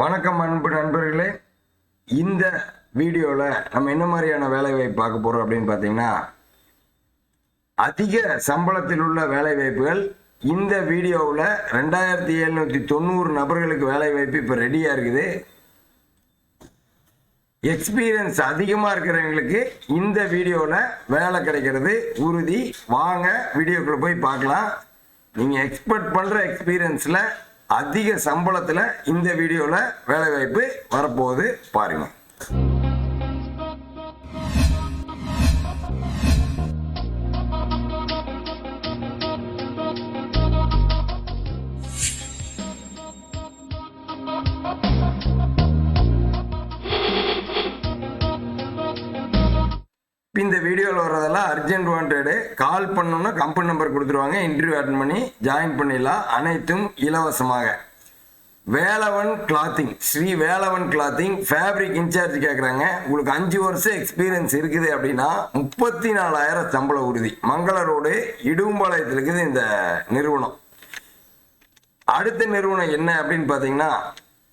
வணக்கம் அன்பு நண்பர்களே. இந்த வீடியோவில் நம்ம என்ன மாதிரியான வேலைவாய்ப்பு பார்க்க போகிறோம் அப்படின்னு பார்த்தீங்கன்னா அதிக சம்பளத்தில் உள்ள வேலைவாய்ப்புகள் இந்த வீடியோவில் ரெண்டாயிரத்தி எழுநூற்றி தொண்ணூறு நபர்களுக்கு வேலைவாய்ப்பு இப்போ ரெடியாக இருக்குது. எக்ஸ்பீரியன்ஸ் அதிகமாக இருக்கிறவங்களுக்கு இந்த வீடியோவில் வேலை கிடைக்கிறது உறுதி. வாங்க வீடியோக்குள்ளே போய் பார்க்கலாம். நீங்கள் எக்ஸ்பெக்ட் பண்ணுற எக்ஸ்பீரியன்ஸில் அதிக சம்பளத்தில் இந்த வீடியோவில் வேலைவாய்ப்பு வரப்போகுது பாருங்கள் வர்றதெல்லாம் அர்ஜென்ட் வாண்டடு கால் பண்ணோன்னா கம்பெனி நம்பர் கொடுத்துருவாங்க. இன்டர்வியூ அட்டன் பண்ணி ஜாயின் பண்ணிடலாம். அனைத்தும் இலவசமாக. Velavan clothing Shri Velavan clothing fabric incharge கேட்குறாங்க உங்களுக்கு அஞ்சு வருஷம் எக்ஸ்பீரியன்ஸ் இருக்குது அப்படின்னா முப்பத்தி நாலாயிரம் சம்பள உறுதி. மங்கள ரோடு இடும்பாளையத்தில் இருக்குது இந்த நிறுவனம். அடுத்த நிறுவனம் என்ன அப்படின்னு பார்த்தீங்கன்னா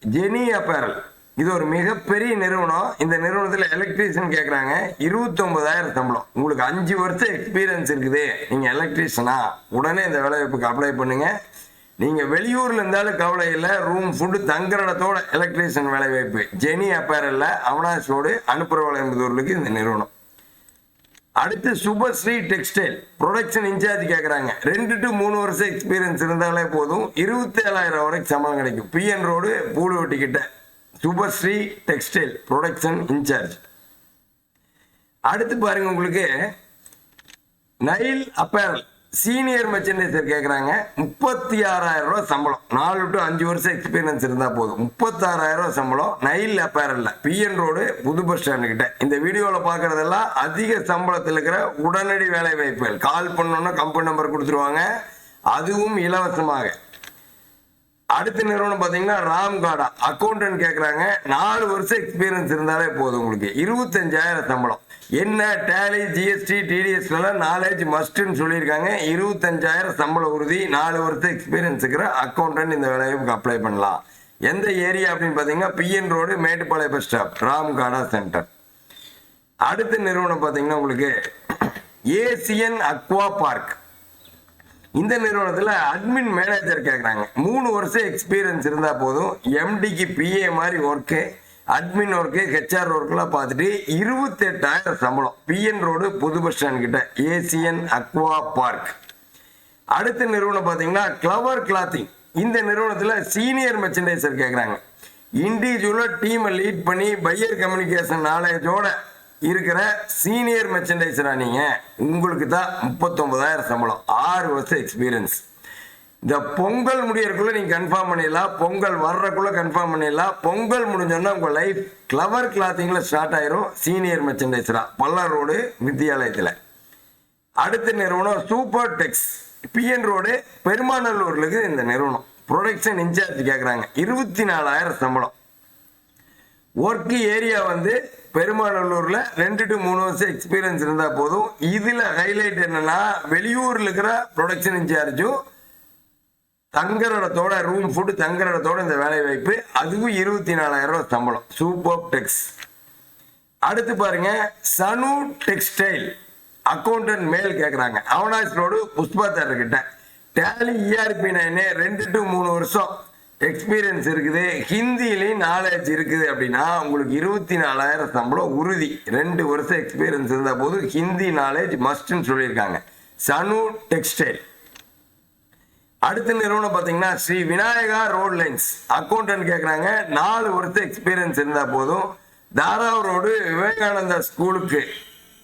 ஜெனி அப்பேரல் இது ஒரு மிகப்பெரிய நிறுவனம். இந்த நிறுவனத்தில் எலக்ட்ரீஷியன் கேட்குறாங்க இருபத்தொம்பதாயிரம் சம்பளம். உங்களுக்கு அஞ்சு வருஷம் எக்ஸ்பீரியன்ஸ் இருக்குது. நீங்கள் எலக்ட்ரீஷியனா உடனே இந்த வேலைவாய்ப்புக்கு அப்ளை பண்ணுங்க. நீங்கள் வெளியூரில் இருந்தாலும் கவலை இல்லை. ரூம் ஃபுட்டு தங்குற இடத்தோட எலக்ட்ரீஷியன் வேலைவாய்ப்பு. ஜெனி அப்பேரல்ல அவனாஸ் ரோடு அனுப்புறவளை என்பதூர்களுக்கு இந்த நிறுவனம். அடுத்து சுபஸ்ரீ டெக்ஸ்டைல் ப்ரொடக்ஷன் இன்சார்ஜ் கேட்குறாங்க ரெண்டு டு மூணு வருஷம் எக்ஸ்பீரியன்ஸ் இருந்தாலே போதும். இருபத்தேழாயிரம் வரைக்கும் சம்பளம் கிடைக்கும். பிஎன் ரோடு பூலுவட்டி கிட்ட. Subhashree textile production incharge. அடுத்து பாருங்க உங்களுக்கு நைல் அப்பேரல் சீனியர் மெர்ச்சன்டைசர் கேட்குறாங்க முப்பத்தி ஆறாயிரம் ரூபா சம்பளம். நாலு டு அஞ்சு வருஷம் எக்ஸ்பீரியன்ஸ் இருந்தால் போதும். முப்பத்தாறாயிரம் ரூபா சம்பளம். நைல் அப்பேரல்ல பிஎன் ரோடு புது பஸ் ஸ்டாண்டு கிட்ட. இந்த வீடியோவில் பார்க்குறதெல்லாம் அதிக சம்பளத்தில் இருக்கிற உடனடி வேலை வாய்ப்புகள் கால் பண்ணோன்னா கம்பெனி நம்பர் கொடுத்துருவாங்க. அதுவும் இலவசமாக. அடுத்த நிறுவனம் பார்த்தீங்கன்னா ராம் காடா. அக்கௌண்டன்ட் கேட்குறாங்க நாலு வருஷம் எக்ஸ்பீரியன்ஸ் இருந்தாலே போதும் உங்களுக்கு. இருபத்தஞ்சாயிரம் சம்பளம். என்ன டேலி ஜிஎஸ்டி டிடிஎஸ்லாம் நாலேஜ் மஸ்ட்டுன்னு சொல்லியிருக்காங்க. இருபத்தஞ்சாயிரம் சம்பள உறுதி நாலு வருஷம் எக்ஸ்பீரியன்ஸ் இருக்கிற அக்கௌண்டன்ட் இந்த வேலைக்கு அப்ளை பண்ணலாம். எந்த ஏரியா அப்படின்னு பார்த்தீங்கன்னா PN road Mettupalayam bus stop Ram Kada centre அடுத்த நிறுவனம் பார்த்தீங்கன்னா உங்களுக்கு ஏசியன் அக்வா பார்க் இந்த நிறுவனத்தில் அட்மின் மேனேஜர் கேட்குறாங்க மூணு வருஷம் எக்ஸ்பீரியன்ஸ் இருந்தால் போதும். எம்டிக்கு பிஏ மாதிரி ஒர்க்கு அட்மின் ஒர்க்கு ஹெச்ஆர் ஒர்க்கெலாம் பார்த்துட்டு இருபத்தெட்டாயிரம் சம்பளம். பிஎன் ரோடு புது பஸ் ஸ்டாண்ட் கிட்ட. ஏசியன் அக்வா பார்க் அடுத்த நிறுவனம் பார்த்தீங்கன்னா கிளவர் கிளாத்திங் இந்த நிறுவனத்தில் சீனியர் மெர்ச்சன்டைசர் கேட்குறாங்க இண்டிவிஜுவலாக டீமை லீட் பண்ணி பையர் கம்யூனிகேஷன் நாலேஜோட இருக்கிற சீனியர் மெர்ச்சன்டைசரா நீங்கள் உங்களுக்கு தான் முப்பத்தொன்பதாயிரம் சம்பளம். ஆறு வருஷம் எக்ஸ்பீரியன்ஸ் இந்த பொங்கல் முடியறதுக்குள்ள நீங்கள் கன்ஃபார்ம் பண்ணிடலாம். பொங்கல் வர்றதுக்குள்ள கன்ஃபார்ம் பண்ணிடலாம். பொங்கல் முடிஞ்சோன்னா உங்கள் லைஃப் கிளவர் கிளாத்திங்கில் ஸ்டார்ட் ஆயிரும். சீனியர் மெர்ச்சன்டைசரா பல்லர் ரோடு வித்தியாலயத்தில் அடுத்த நிறுவனம் சூப்பர் டெக்ஸ் பிஎன் ரோடு பெருமாநல்லூர்லுக்கு இந்த நிறுவனம். ப்ரொடக்ஷன் இன்சார்ஜ் கேட்குறாங்க இருபத்தி நாலாயிரம் சம்பளம். ஒர்க்கு ஏரியா வந்து பெருமாநல்லூரில் ரெண்டு டு மூணு வருஷம் எக்ஸ்பீரியன்ஸ் இருந்தால் போதும். இதில் ஹைலைட் என்னன்னா வெளியூரில் இருக்கிற ப்ரொடக்ஷன் இன்சார்ஜும் தங்குற இடத்தோட ரூம் ஃபுட்டு தங்குற இடத்தோட இந்த வேலை வாய்ப்பு அதுவும் இருபத்தி நாலாயிரம் ரூபாய் சம்பளம். சூப்பர் டெக்ஸ் அடுத்து பாருங்க சனு டெக்ஸ்டைல் அக்கௌண்டன்ட் மேல் கேட்குறாங்க அவனாஸ் ரோடு புஷ்பா தேட்டர் கிட்ட டேலி இஆர்பி நைனு ரெண்டு டு மூணு வருஷம் எக்ஸ்பீரியன்ஸ் இருக்குது. ஹிந்திலையும் நாலேஜ் இருக்குது அப்படின்னா உங்களுக்கு இருபத்தி நாலாயிரம் சம்பளம் உறுதி. ரெண்டு வருஷம் எக்ஸ்பீரியன்ஸ் இருந்தால் போது ஹிந்தி நாலேஜ் மஸ்ட்னு சொல்லியிருக்காங்க. சனு டெக்ஸ்டைல் அடுத்த நிறுவனம் பார்த்தீங்கன்னா Shri Vinayaka road lines accountant கேட்குறாங்க நாலு வருஷம் எக்ஸ்பீரியன்ஸ் இருந்தால் போதும். தாராவ் ரோடு விவேகானந்தா ஸ்கூலுக்கு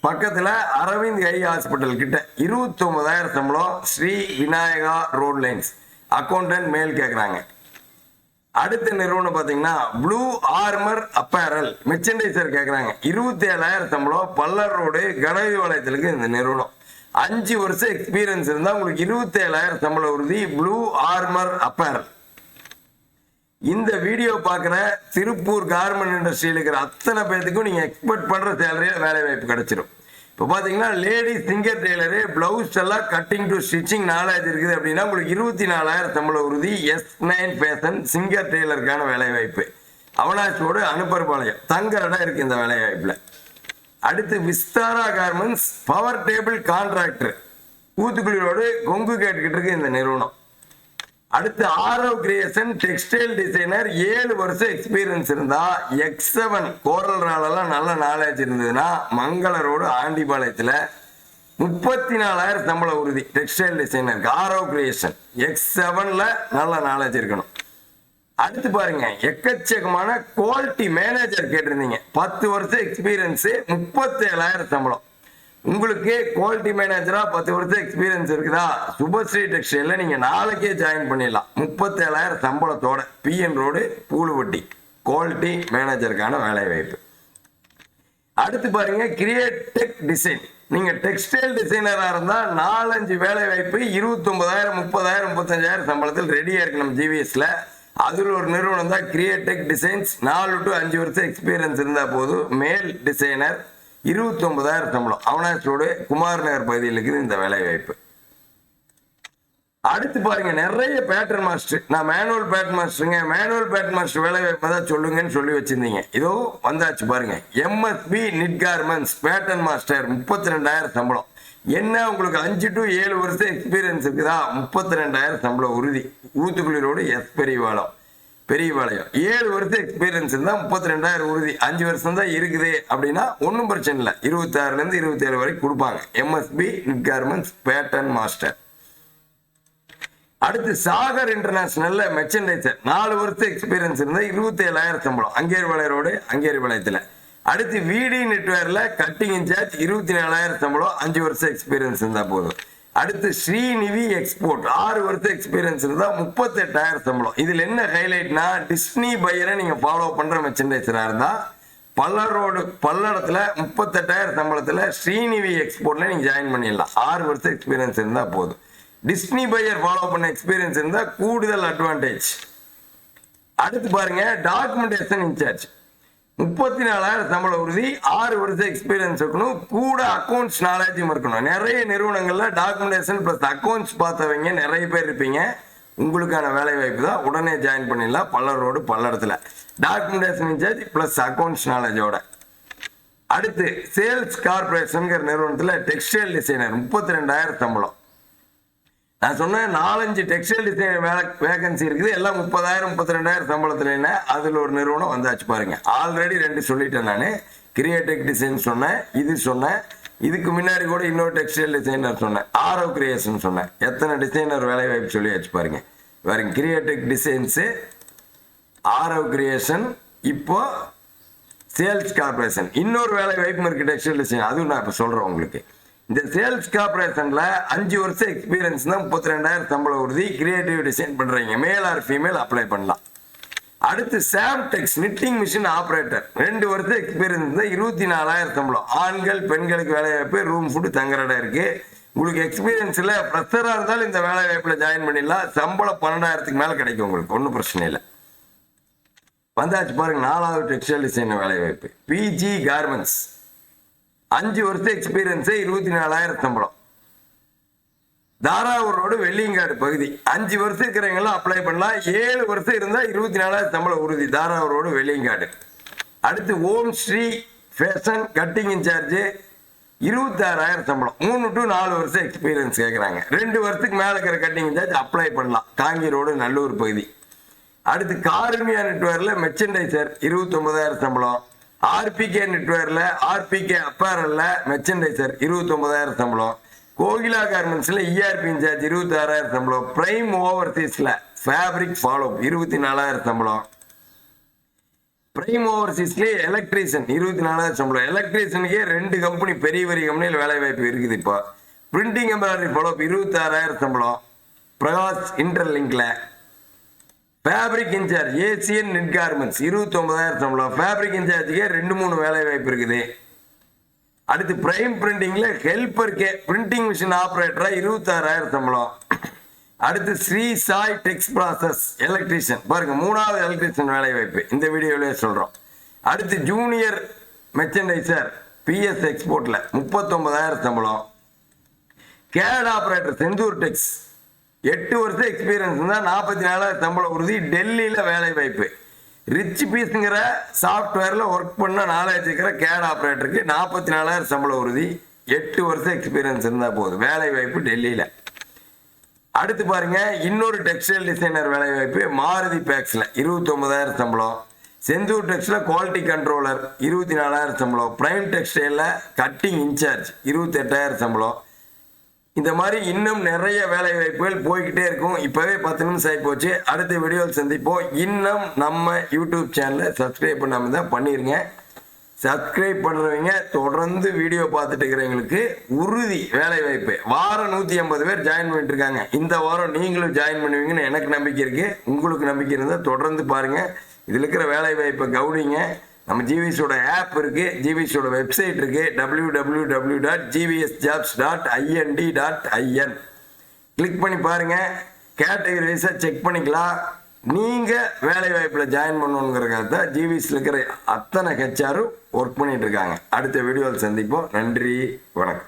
பக்கத்தில் அரவிந்த் ஐ ஹாஸ்பிட்டல் கிட்ட இருபத்தொம்பதாயிரம் சம்பளம் Shri Vinayaka road lines accountant மேல் கேட்குறாங்க அடுத்த நிறுவனம் பார்த்தீங்கன்னா ப்ளூ ஆர்மர் அப்பேரல் மெர்ச்சன்டைசர் கேட்குறாங்க இருபத்தி ஏழாயிரம் சம்பளம் பல்லர் ரோடு கணவி வளையத்திலுக்கு இந்த நிறுவனம். அஞ்சு வருஷம் எக்ஸ்பீரியன்ஸ் இருந்தால் உங்களுக்கு இருபத்தி ஏழாயிரம் சம்பள உறுதி ப்ளூ ஆர்மர் அப்பேரல் இந்த வீடியோ பார்க்குற திருப்பூர் கார்மெண்ட் இண்டஸ்ட்ரியில் இருக்கிற அத்தனை பேர்த்துக்கும் நீங்கள் எக்ஸ்பெக்ட் பண்ணுற சேலரியில் வேலை வாய்ப்பு கிடைச்சிடும் இப்போ பார்த்தீங்கன்னா லேடிஸ் சிங்கர் டெய்லரு பிளவுஸ் எல்லாம் கட்டிங் டு ஸ்டிச்சிங் நாலாயிரத்து இருக்குது அப்படின்னா உங்களுக்கு இருபத்தி நாலாயிரம் சம்பள உறுதி எஸ் நைன் ஃபேஷன் சிங்கர் டெய்லருக்கான வேலைவாய்ப்பு. வாய்ப்பு அனுப்பர்பாளையம். தங்குற இடம் இந்த வேலைவாய்ப்பில். அடுத்து Vistara garments power table contractor ஊத்துக்குளிரோடு Kongu கேட்டுக்கிட்டு இருக்கு இந்த நிறுவனம். அடுத்து ஆரோ கிரியேஷன் டெக்ஸ்டைல் டிசைனர் ஏழு வருஷம் எக்ஸ்பீரியன்ஸ் இருந்தா எக்ஸ் செவன் கோரல் நாளெல்லாம் நல்ல நாலேஜ் இருந்ததுன்னா மங்கள ரோடு ஆண்டிபாளையத்தில் முப்பத்தி நாலாயிரம் சம்பள உறுதி டெக்ஸ்டைல் டிசைனருக்கு ஆரோ கிரியேஷன் எக்ஸ் செவனில் நல்ல நாலேஜ் இருக்கணும். அடுத்து பாருங்க எக்கச்சக்கமான குவாலிட்டி மேனேஜர் கேட்டிருந்தீங்க. பத்து வருஷம் எக்ஸ்பீரியன்ஸு முப்பத்தேழாயிரம் சம்பளம். உங்களுக்கு குவாலிட்டி மேனேஜரா பத்து வருஷம் எக்ஸ்பீரியன்ஸ் இருக்குதா? சுபஸ்ரீ டெக்ஸ்டைல நீங்க நாளைக்கே ஜாயின் பண்ணிடலாம். முப்பத்தேழாயிரம் சம்பளத்தோட பிஎன் ரோடு பூலுவட்டி குவாலிட்டி மேனேஜருக்கான வேலை வாய்ப்பு. அடுத்து பாருங்க கிரியேட் டெக் டிசைன் நீங்க டெக்ஸ்டைல் டிசைனரா இருந்தா நாலஞ்சு வேலை வாய்ப்பு இருபத்தி ஒன்பதாயிரம் முப்பதாயிரம் முப்பத்தஞ்சாயிரம் சம்பளத்தில் ரெடியா இருக்கு நம்ம ஜிவிஎஸ்ல அதில் ஒரு நிறுவனம் தான் கிரியேடெக் டிசைன்ஸ் நாலு டு அஞ்சு வருஷம் எக்ஸ்பீரியன்ஸ் இருந்தா போதும். மேல் டிசைனர் இருபத்தி ஒன்பதாயிரம் சம்பளம். அவனாஸ் குமார் நகர் பகுதியில் இருக்குது இந்த வேலை வாய்ப்பு அடுத்து பாருங்க நிறைய பேட்டர்ன் மாஸ்டர் நான் மேனுவல் பேட்டர்ன் மாஸ்டருங்க மேனுவல் பேட்டர்ன் மாஸ்டர் வேலை வாய்ப்பு தான் சொல்லுங்கன்னு சொல்லி வச்சிருந்தீங்க. இதோ வந்தாச்சு பாருங்க MSP knit garments pattern master முப்பத்தி ரெண்டாயிரம் சம்பளம். என்ன உங்களுக்கு அஞ்சு டு ஏழு வருஷம் எக்ஸ்பீரியன்ஸ் இருக்குதா? முப்பத்தி ரெண்டாயிரம் சம்பளம் உறுதி. ஊத்துக்குளிரோடு எஸ் பெரியவாளம் பெரியபாளையம். ஏழு வருஷம் எக்ஸ்பீரியன்ஸ் இருந்தால் முப்பத்தி ரெண்டாயிரம் உறுதி. அஞ்சு வருஷம் தான் இருக்குது அப்படின்னா ஒன்றும் பிரச்சனை இல்லை. இருபத்தாறுலேருந்து இருபத்தேழு வரைக்கும் கொடுப்பாங்க. MSP knit garments pattern master அடுத்து சாகர் இன்டர்நேஷனல்ல மெர்ச்சன்டைசர் நாலு வருஷம் எக்ஸ்பீரியன்ஸ் இருந்தா இருபத்தி ஏழாயிரம் சம்பளம். அங்கேரி ரோடு அங்கேரி பாளையத்துல அடுத்து விடி நெட்வேர்ல கட்டிங் இன்சார்ஜ் இருபத்தி நாலாயிரம் சம்பளம். அஞ்சு வருஷம் எக்ஸ்பீரியன்ஸ் இருந்தா போதும். அடுத்து ஸ்ரீநிவி எக்ஸ்போர்ட் ஆறு வருஷம் எக்ஸ்பீரியன்ஸ் இருந்தால் முப்பத்தெட்டாயிரம் சம்பளம். இதில் என்ன ஹைலைட்னா டிஸ்னி பையரை நீங்கள் ஃபாலோ பண்ணுற மெர்ச்சன்டைசரா இருந்தால் பல்லரோடு பல்லடத்தில் முப்பத்தெட்டாயிரம் சம்பளத்தில் ஸ்ரீநிவி எக்ஸ்போர்ட்ல நீங்கள் ஜாயின் பண்ணிடலாம். ஆறு வருஷம் எக்ஸ்பீரியன்ஸ் இருந்தால் போதும். டிஸ்னி பையர் ஃபாலோ பண்ண எக்ஸ்பீரியன்ஸ் இருந்தால் கூடுதல் அட்வான்டேஜ் அடுத்து பாருங்க டாக்குமெண்டேஷன் இன்சார்ஜ் முப்பத்தி நாலாயிரம் சம்பள உறுதி ஆறு வருஷம் எக்ஸ்பீரியன்ஸ் இருக்கணும். கூட அக்கௌண்ட்ஸ் நாலேஜும் இருக்கணும். நிறைய நிறுவனங்களில் டாக்குமெண்டேஷன் ப்ளஸ் அக்கௌண்ட்ஸ் பார்த்தவங்க நிறைய பேர் இருப்பீங்க. உங்களுக்கான வேலை வாய்ப்பு தான். உடனே ஜாயின் பண்ணிடலாம். பல்லரோடு road documentation incharge plus accounts நாலேஜோட அடுத்து சேல்ஸ் கார்பரேஷனுங்கிற நிறுவனத்தில் டெக்ஸ்டைல் டிசைனர் முப்பத்தி ரெண்டாயிரம் சம்பளம் நான் சொன்னேன் நாலஞ்சு டெக்ஸ்டைல் டிசைன் வேலை வேகன்சி இருக்குது. எல்லாம் முப்பதாயிரம் முப்பத்தி ரெண்டாயிரம் சம்பளத்தில் அதில் ஒரு நிறுவனம் வந்தாச்சு பாருங்க. ஆல்ரெடி ரெண்டு சொல்லிட்டேன் நான். கிரியேட்டிக் டிசைன் சொன்னேன் இது சொன்னேன். இதுக்கு முன்னாடி கூட இன்னொரு டெக்ஸ்டைல் டிசைனர் சொன்னேன். ஆரோ கிரியேஷன் சொன்னேன். எத்தனை டிசைனர் வேலை வாய்ப்பு சொல்லியாச்சு பாருங்க. வேறு கிரியேட்டிக் டிசைன்ஸு ஆரோ கிரியேஷன் இப்போ சேல்ஸ் கார்பரேஷன் இன்னொரு வேலை வாய்ப்பு இருக்குது டெக்ஸ்டைல் டிசைன் அதுவும் நான் இப்போ சொல்கிறேன் உங்களுக்கு. இந்த சேல்ஸ் கார்பரேஷன்ல அஞ்சு வருஷம் எக்ஸ்பீரியன்ஸ் தான் முப்பத்தி ரெண்டாயிரம் சம்பள உறுதி கிரியேட்டிவ் டிசைன் பண்றீங்க. மேல் ஆர் ஃபீமேல் அப்ளை பண்ணலாம். அடுத்து சாம்டெக்ஸ் நிட்டிங் மிஷின் ஆப்ரேட்டர் ரெண்டு வருஷம் எக்ஸ்பீரியன்ஸ் தான் இருபத்தி நாலாயிரம் சம்பளம். ஆண்கள் பெண்களுக்கு வேலை வாய்ப்பு ரூம் ஃபுட்டு தங்குற இடம் இருக்கு. உங்களுக்கு எக்ஸ்பீரியன்ஸில் ப்ரெஷராக இருந்தாலும் இந்த வேலை வாய்ப்பில் ஜாயின் பண்ணிடலாம். சம்பளம் பன்னெண்டாயிரத்துக்கு மேலே கிடைக்கும் உங்களுக்கு ஒன்றும் பிரச்சனை இல்லை. வந்தாச்சு பாருங்க நாலாவது டெக்ஸ்டைல் டிசைன் வேலை வாய்ப்பு பிஜி கார்மெண்ட்ஸ் அஞ்சு வருஷம் எக்ஸ்பீரியன்ஸு இருபத்தி நாலாயிரம் சம்பளம் தாராவூர் ரோடு வெள்ளியங்காடு பகுதி. அஞ்சு வருஷம் இருக்கிறவங்களாம் அப்ளை பண்ணலாம். ஏழு வருஷம் இருந்தால் இருபத்தி நாலாயிரம் சம்பளம் உறுதி. தாராவூர் ரோடு வெள்ளியங்காடு. அடுத்து Om Shri fashion cutting incharge இருபத்தாறாயிரம் சம்பளம் மூணு டு நாலு வருஷம் எக்ஸ்பீரியன்ஸ் கேட்குறாங்க ரெண்டு வருஷத்துக்கு மேலே இருக்கிற கட்டிங் இன்சார்ஜ் அப்ளை பண்ணலாம். காங்கி ரோடு நல்லூர் பகுதி. அடுத்து கார்மியா நெட்வொர்க்கில் மெர்ச்சன்டைசர் இருபத்தொம்பதாயிரம் சம்பளம் ஆர்பிகே நெட்வேர்ல ஆர்பிகே அப்பாரல்ல மெர்ச்சன்டைசர் இருபத்தி ஒன்பதாயிரம் சம்பளம். கோகிலா கார்மெண்ட்ஸ்ல இஆர்பி இன்சார்ஜ் இருபத்தி ஆறாயிரம் சம்பளம். பிரைம் ஓவர்சீஸ்ல ஃபேப்ரிக் ஃபாலோ இருபத்தி நாலாயிரம் சம்பளம். பிரைம் ஓவர்சீஸ்லேயே எலக்ட்ரீஷியன் இருபத்தி நாலாயிரம் சம்பளம். எலக்ட்ரீஷியனுக்கே ரெண்டு கம்பெனி பெரிய பெரிய கம்பெனியில் வேலை வாய்ப்பு இருக்குது இப்போ. பிரிண்டிங் எம்ப்ராய்டரி ஃபாலோ இருபத்தி ஆறாயிரம் சம்பளம். Prakash இன்டர்லிங்க்ல fabric incharge Asian net garments இருபத்தி ஒன்பதாயிரம் சம்பளம் ஃபேப்ரிக் இன்சார்ஜுக்கே ரெண்டு மூணு வேலை வாய்ப்பு இருக்குது. அடுத்து பிரைம் பிரிண்டிங்கில் ஹெல்ப்பருக்கே பிரிண்டிங் மிஷின் ஆப்ரேட்டராக இருபத்தாறாயிரம் சம்பளம் அடுத்து Sri Sai Tex process electrician. பாருங்க மூணாவது எலக்ட்ரீஷியன் வேலை வாய்ப்பு இந்த வீடியோவிலே சொல்கிறோம் அடுத்து ஜூனியர் மெர்ச்சன்டைசர் பிஎஸ் எக்ஸ்போர்ட்டில் முப்பத்தொன்பதாயிரம் சம்பளம் கேட் ஆப்ரேட்டர் செந்தூர் டெக்ஸ். எட்டு வருஷம் எக்ஸ்பீரியன்ஸ் இருந்தால் நாற்பத்தி நாலாயிரம் சம்பளம் உறுதி டெல்லியில் வேலை வாய்ப்பு. ரிச் பீஸுங்கிற சாஃப்ட்வேரில் ஒர்க் பண்ண நாலேஜ் இருக்கிற கேட் ஆப்ரேட்டருக்கு நாற்பத்தி நாலாயிரம் சம்பள உறுதி எட்டு வருஷம் எக்ஸ்பீரியன்ஸ் இருந்தால் போதும். வேலை வாய்ப்பு டெல்லியில். அடுத்து பாருங்க இன்னொரு டெக்ஸ்டைல் டிசைனர் வேலை வாய்ப்பு மாருதி பேக்ஸில் இருபத்தொம்பதாயிரம் சம்பளம். செந்தூர் டெக்ஸில் குவாலிட்டி கண்ட்ரோலர் இருபத்தி நாலாயிரம் சம்பளம். பிரைம் டெக்ஸ்டைலில் கட்டிங் இன்சார்ஜ் இருபத்தெட்டாயிரம் சம்பளம். இந்த மாதிரி இன்னும் நிறைய வேலை வாய்ப்புகள் போய்கிட்டே இருக்கும். இப்போவே பத்து நிமிஷம் ஆகி போச்சு அடுத்த வீடியோவில் சந்திப்போம். இன்னும் நம்ம யூடியூப் சேனலை சப்ஸ்கிரைப் பண்ணாமல் தான் பண்ணிருங்க. சப்ஸ்கிரைப் பண்ணுறவங்க தொடர்ந்து வீடியோ பார்த்துட்டு இருக்கிறவங்களுக்கு உறுதி வேலை வாய்ப்பு. வாரம் நூற்றி ஐம்பது பேர் ஜாயின் பண்ணிட்டு இருக்காங்க இந்த வாரம் நீங்களும் ஜாயின் பண்ணுவீங்கன்னு எனக்கு நம்பிக்கை இருக்குது உங்களுக்கு நம்பிக்கை இருந்தால் தொடர்ந்து பாருங்கள் இதில் இருக்கிற வேலை வாய்ப்பை கவனிங்க. நம்ம ஜிவிஎஸோட ஆப் இருக்கு. ஜிவிஎஸோட வெப்சைட் இருக்கு. W W W dot GVS jobs dot INT dot IN click பண்ணி பாருங்க. கேட்டகரி வைஸாக செக் பண்ணிக்கலாம். நீங்கள் வேலை வாய்ப்பில் ஜாயின் பண்ணணுங்கிறக்காக தான் ஜிவிஎஸ்ல இருக்கிற அத்தனை ஹெச்ஆரும் ஒர்க் பண்ணிட்டு இருக்காங்க. அடுத்த வீடியோவில் சந்திப்போம். நன்றி. வணக்கம்.